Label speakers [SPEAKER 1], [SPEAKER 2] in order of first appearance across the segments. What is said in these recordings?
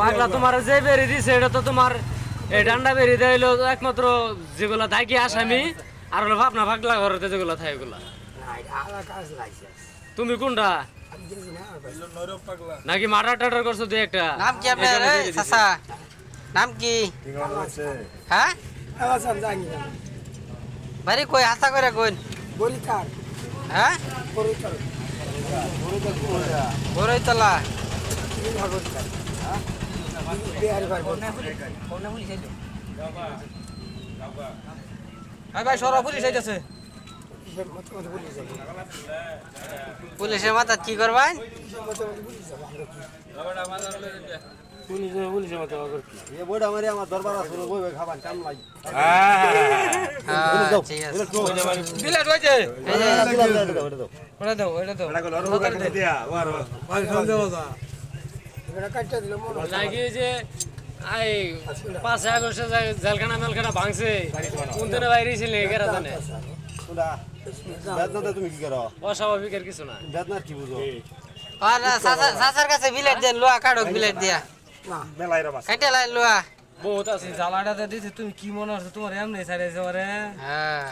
[SPEAKER 1] পাগলা তোমার যে বেরি দিছে এটা তো তোমার এই ডান্ডা বেরি দেয় একমাত্র যেগুলা থাকি আসামি আর হলো ভাবনা পাগলা ঘরতে যেগুলা থাকে এগুলা। তুমি কোনটা? নাকি মার্ডার টাটার করছ দুই একটা?
[SPEAKER 2] নাম কি আপনার? চাচা নাম কি? হ্যাঁ? বাড়ি কই? হাসা করে কোন হ্যাঁ? বড়ইতলা
[SPEAKER 3] ভাই সরা পুলিশ আইতাছে।
[SPEAKER 2] পুলিশের মাথা কি করবেন
[SPEAKER 4] এ বইটা মারি আমার দরবার আছে। বই বই খাবার কাম লাই
[SPEAKER 2] হ্যাঁ, ঠিক আছে।
[SPEAKER 3] বিলেট হইছে
[SPEAKER 2] এই যে,
[SPEAKER 1] আই পাঁচ আগস্টে জেলখানা মেলখানা ভাঙছে কোন দিনে বাইরে ছিল এগারো জানে
[SPEAKER 4] তুমি কি
[SPEAKER 1] অস্বাভাবিক আর কিছু না।
[SPEAKER 4] বেদনা কি বুঝো?
[SPEAKER 2] আর চাচা কাছে বিলেট দেন লোয়া কাটক বিলেট দিয়া। কাটে লাই লোয়া
[SPEAKER 1] বহুত আছে
[SPEAKER 3] জ্বালাটা দিছে তুমি কি মনে হচ্ছে তোমার এমনি ছাড়াইছে ওরে?
[SPEAKER 2] হ্যাঁ।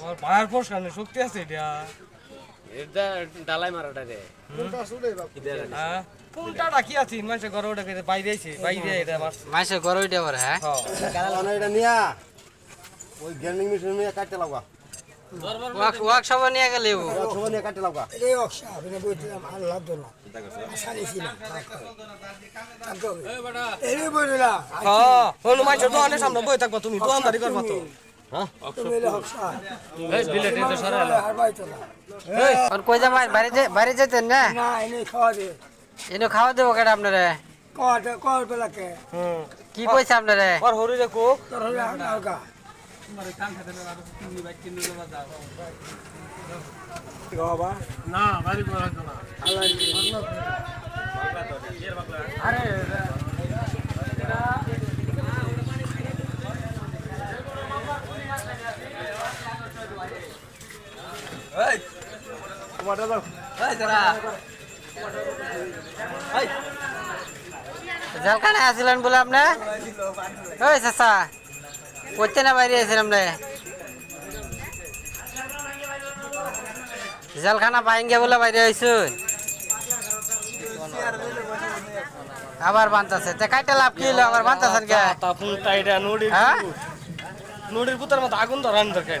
[SPEAKER 3] আমার পায়ের পোষকার শক্তি আছে এটা।
[SPEAKER 1] এটা ডালাই মারাটা রে।
[SPEAKER 3] হ্যাঁ। পুলটাটা কি আছে? মানুষের ঘরে ওটা কেটে বাইরে আইছে বাইরে এটা
[SPEAKER 2] মাসে পরে হ্যাঁ?
[SPEAKER 3] হ্যাঁ।
[SPEAKER 4] এটা নিয়া ওই গ্যান্ডিং মেশিন নিয়ে কাটতে লাগবা।
[SPEAKER 2] ওয়ার্কশপ নিয়ে গেলে
[SPEAKER 4] সবাই নিয়ে কাটতে লাগবা।
[SPEAKER 3] হ্যাঁ অন্য মানুষের দোকানের সামনে বই থাকবা তুমি দোকানদারি করবা তো।
[SPEAKER 2] আর কই যা মার বাইরে বাইরে যেতেন না? এনে খাওয়া দেবো কেটে আপনারে?
[SPEAKER 3] হুম।
[SPEAKER 2] কি কইছে আপনারে?
[SPEAKER 3] আর হরিরে কোক
[SPEAKER 2] জেলখানে আসিলেন বলে আপনি? ওই চাচা করতে না বাইরে আছিলাম রে? জেলখানা পাইঙ্গে বলে বাইরে আইসুন আবার বান্তাছে। তে কাইটা লাভ কি হলো? আবার বান্তাছেন কে?
[SPEAKER 3] তা পুলটা এটা নড়ির
[SPEAKER 2] হ্যাঁ?
[SPEAKER 3] নড়ির পুতার মতো আগুন ধরান দরকার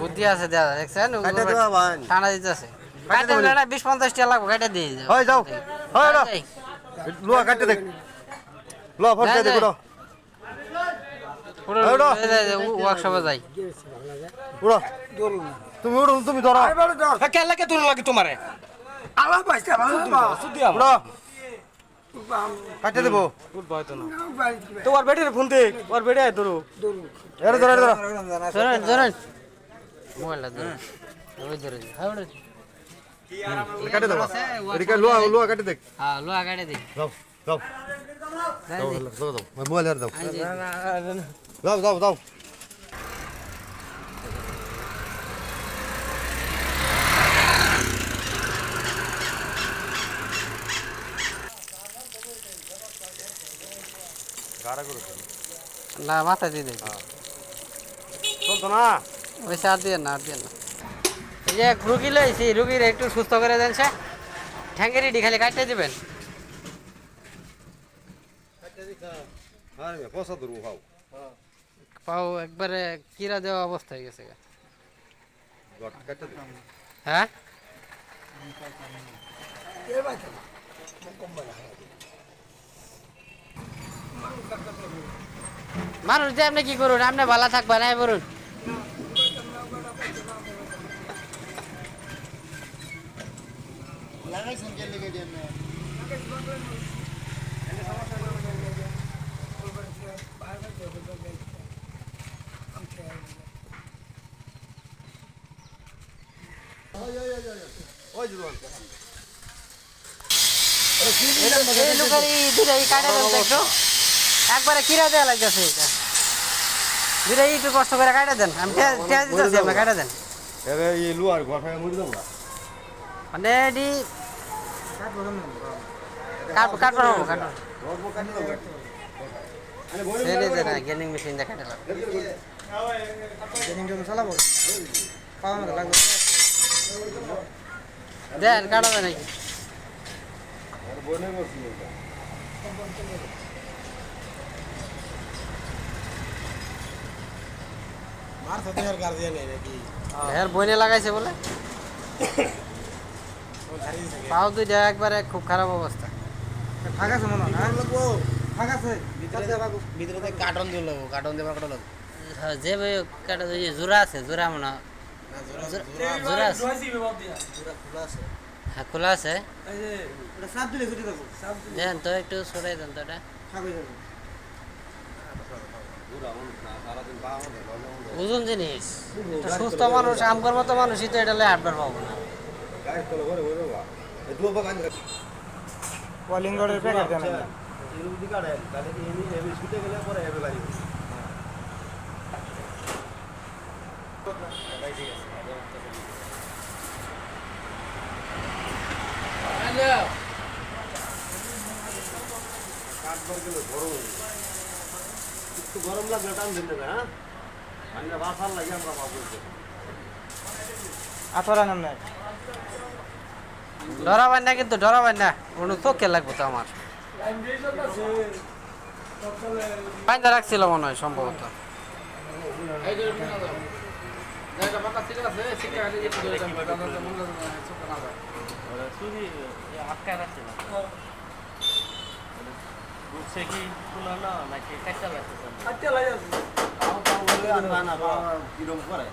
[SPEAKER 2] বুদ্ধি আছে দাদা দেখছেন? ঠান্ডা দিতেছে। বিশ পঞ্চাশ টাকা লাগবে কাটে
[SPEAKER 4] ওই যাও। লোয়া কাটে দেখ। লোয়া ফটকে দেখ উড়ো
[SPEAKER 2] ওয়ার্কশপে যাই।
[SPEAKER 4] উড়ো। তুমি উড়ো তুমি ধরো।
[SPEAKER 3] কে লাগে তোর লাগে তোমারে? সুদি আমার।
[SPEAKER 4] উড়ো। কাটে দেবো?
[SPEAKER 3] তো ওর বেটির ফোন দে ওর বেটি আয় ধরো।
[SPEAKER 4] এর ধরো এর ধরো
[SPEAKER 2] ধরেন ধরেন মোবাইলটা ধরেন ওই ধরেন হ্যাঁ
[SPEAKER 4] কাটে দেবো? এদিকে লোয়া লোয়া কাটে দেখ।
[SPEAKER 2] হ্যাঁ কাটে
[SPEAKER 4] মোবাইল দাও।
[SPEAKER 2] আই যাই।
[SPEAKER 4] যাও
[SPEAKER 2] না মাথা দিয়ে দিই
[SPEAKER 4] চলতো না?
[SPEAKER 2] ওইসে আর দিয়ে না আর দিয়ে না। এই যে রুগী লইছি রুগীর একটু সুস্থ করে দেন সে ঠ্যাঙ্গেরি খালি কাটতে দিবেন। পাও একবারে কিরা দেওয়া অবস্থা হয়ে গেছে হ্যাঁ? মানুষ যে আপনি কি করুন? আপনি ভালো থাকবেন
[SPEAKER 4] নাই করুন
[SPEAKER 2] এই লোকের এই কাটা দেখো একবারে কিরা দেওয়া লাগতেছে এটা। দুটা একটু কষ্ট করে কাটে দেন। আমি টেয়া দিতেছি আপনি কাটে দেন। মানে এটি কাট কাট পারব কাট
[SPEAKER 4] ঘর কাটি দেবো আরে বলে
[SPEAKER 2] সেই নিয়ে না গেমিং দিয়ে কাটে দেন কাটা দেন নাকি
[SPEAKER 4] বনে
[SPEAKER 2] বইনে লাগাইছে বলে পাও দুইটা একবারে খুব খারাপ অবস্থা
[SPEAKER 3] ভিতরে কার্টন দিল কার্টন দেবার কার্টন
[SPEAKER 2] হ্যাঁ, যে বই কাটা যে জোড়া আছে জোড়া মনে। জোড়া আছে। হ্যাঁ খোলা আছে। দেন তো একটু সরাই দেন তো এটা ওজন জিনিস সুস্থ মানুষ আমগর মতো মানুষই তো এটা হাঁটবার পাবো না।
[SPEAKER 4] বাগান
[SPEAKER 3] কলিঙ্গরের প্যাকেট দেন
[SPEAKER 4] ছুটে গেলে বাড়ি একটু গরম লাগলে টান দিতে হবে হ্যাঁ? মানে বাসার লাগে আমরা পাবো
[SPEAKER 3] আতরা নাম নাই
[SPEAKER 2] ডরাবেন না কিন্তু ডরাবেন না কোনো চোখে লাগবে তো আমার। পাইন্দা রাখছিল মনে হয় সম্ভবত।
[SPEAKER 4] কিরম করে?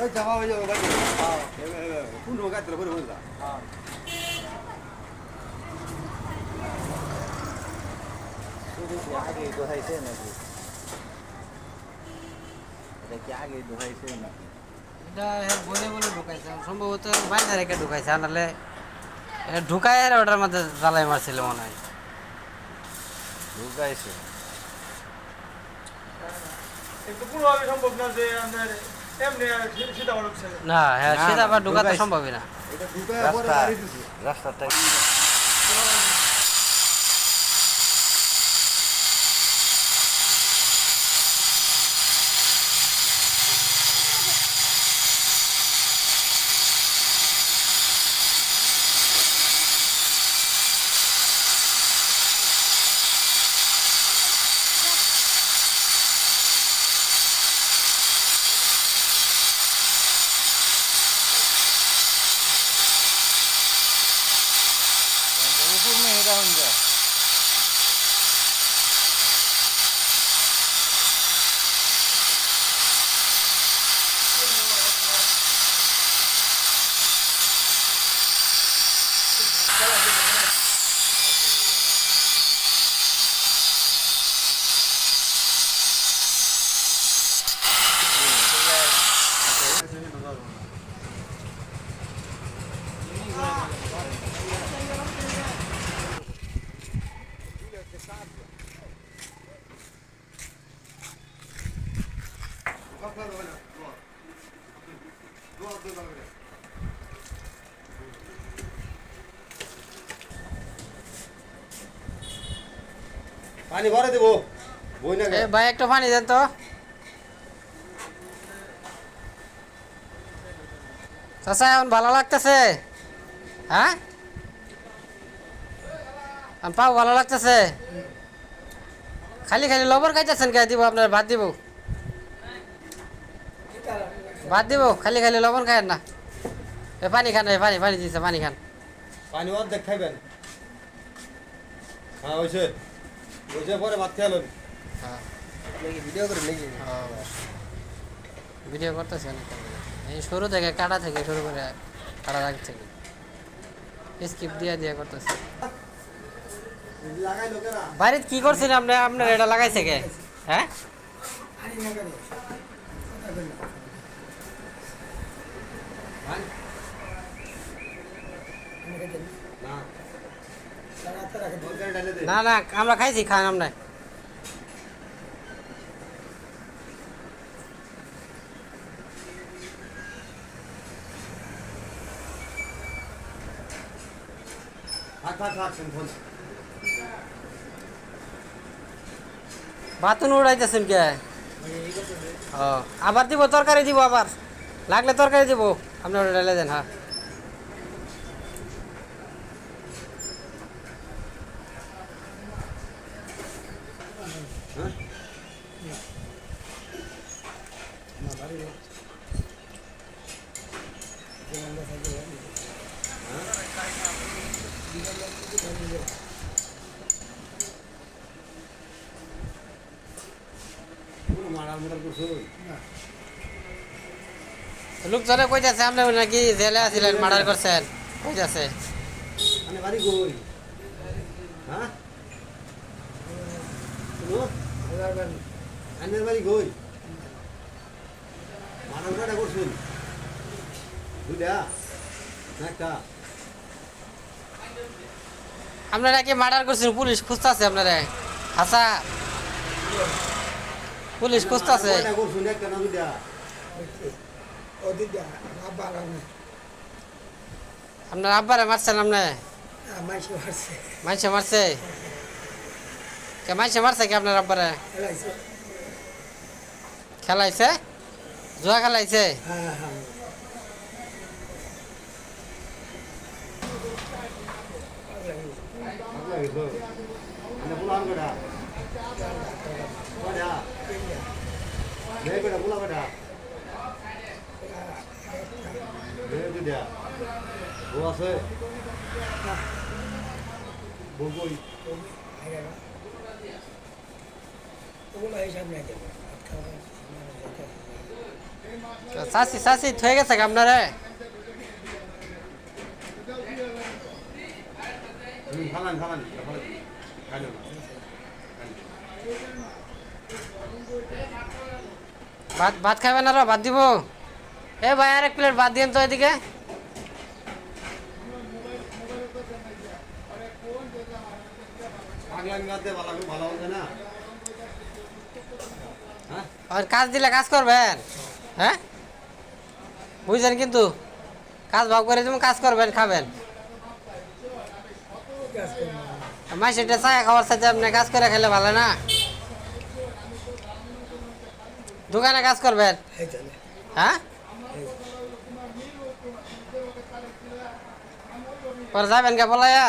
[SPEAKER 4] ওই যাওয়া হয়ে যাবে বাড়ি কোন রোগ আছে বলে বলে
[SPEAKER 5] আগে দোহাইছে নাকি? এটা কি আগে দোহাইছে নাকি?
[SPEAKER 2] এটা এর বলে বলে ঢুকাইছে। সম্ভবত বাইরে রেখে ঢুকাইছে আর নাহলে ঢুকাই আর ওটার মধ্যে জ্বালাই মারছিল মনে হয়।
[SPEAKER 5] ঢুকাইছে।
[SPEAKER 3] একটু পুরোভাবে সম্ভব না
[SPEAKER 2] হ্যাঁ
[SPEAKER 5] না,
[SPEAKER 2] সেটা আবার ঢুকাতে সম্ভবই না।
[SPEAKER 4] এটা ঢুকায় পরে
[SPEAKER 5] রাস্তা রাস্তাটা
[SPEAKER 4] পানি ভরে দেবো।
[SPEAKER 2] ভাই একটু পানি দেন তো। চাচা এখন ভালো লাগতেছে? হ্যাঁ? পাও ভালো লাগতেছে? খালি খালি লবণ খাইতেছেন কে? দিব আপনার ভাত দিব। ভাত দিব খালি খালি লবণ খায়েন না। এ পানি খান এ পানি পানি দিছে পানি খান।
[SPEAKER 4] পানি অর্ধেক খাইবেন। হ্যাঁ ওইসে ওইসে পরে ভাত খেয়ালেন
[SPEAKER 2] হ্যাঁ।
[SPEAKER 3] ভিডিও করে নাকি
[SPEAKER 2] ভিডিও করতেছেন এই শুরু থেকে কাটা থেকে শুরু করে কাটা দাগ থেকে। স্কিপ দিয়ে দিয়ে করতেছে। বাড়িতে কি করছেন আপনি? আপনার এটা লাগাইছে কে? হ্যাঁ? না না আমরা খাইছি খান আমরা
[SPEAKER 4] থাক থাক থাক ফোন
[SPEAKER 2] বাতুন উড়াইতেছেন কে ও আবার দিব তরকারি দিব আবার লাগলে তরকারি দিব আপনি ওটা ঢেলে দেন হ্যাঁ
[SPEAKER 4] মারার মতো করছ
[SPEAKER 2] লোকজনে কইতাছে আপনি নাকি জেলে আছিলেন মার্ডার করছেন। কইতাছে
[SPEAKER 4] মানে বাড়ি কই? হ্যাঁ? শুনো আইনের বাড়ি কই? মারার কটা করছুন? একটা।
[SPEAKER 2] আপনারা নাকি মার্ডার করছেন? পুলিশ খুঁজতেছে আপনারা। হাসা পুলিশ খুঁজতেছে।
[SPEAKER 4] কটা একটা না দুইটা।
[SPEAKER 2] আপনার আব্বারে মারছেন আপনি মাইসে মারছে কে মাইসে মারছে কি আপনার আব্বারে খেলাইছে জুয়া খেলাইছে
[SPEAKER 4] ভালো লাগেছো মানে বুলান বউ আছে। বউ কই
[SPEAKER 2] চাষি চাষি থয়ে গেছে আপনারে
[SPEAKER 4] খালান খালান। না
[SPEAKER 2] ভাত ভাত খাবেন আরও ভাত দিব। এ ভাই আর এক প্লেট বাদ দিন তো এদিকে।
[SPEAKER 4] হ্যাঁ
[SPEAKER 2] আর কাজ দিলে কাজ করবেন হ্যাঁ? বুঝছেন কিন্তু? কাজ ভাগ করে তুমি কাজ করবেন খাবেন। মাই সেটা চায় খাওয়ার সাথে আপনি কাজ করে খেলে ভালো না। দোকানে কাজ করবেন? হ্যাঁ? পরে যাবেন কে বলাইয়া